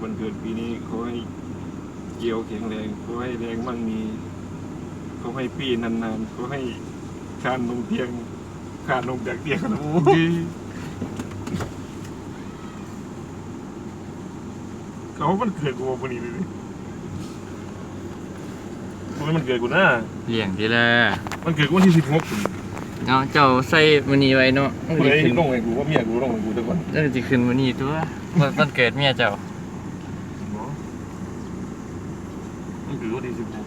วันเกิดปีนี้ขอให้เกี่ยวแข็งแรงขอให้แรงมั่งมีขอให้ปีนานๆขอให้คานลงเตียงคานลงจากเตียงนะโอ้ยเขามันเกิดกูวันนี้เลยดิมันมันเกิดกูนะเลี้ยงดีละมันเกิดกูวันที่สิบหกเนาะเจ้าใส่มื้อนี้ไว้เนาะมันกูสิเลยขึ้นลงให้กูว่าเมียกูลงให้กูแต่ก่อนมันสิขึ้นมื้อนี้ตัววันวันเกิดเมียเจ้า มันเกิดวันที่สิบหก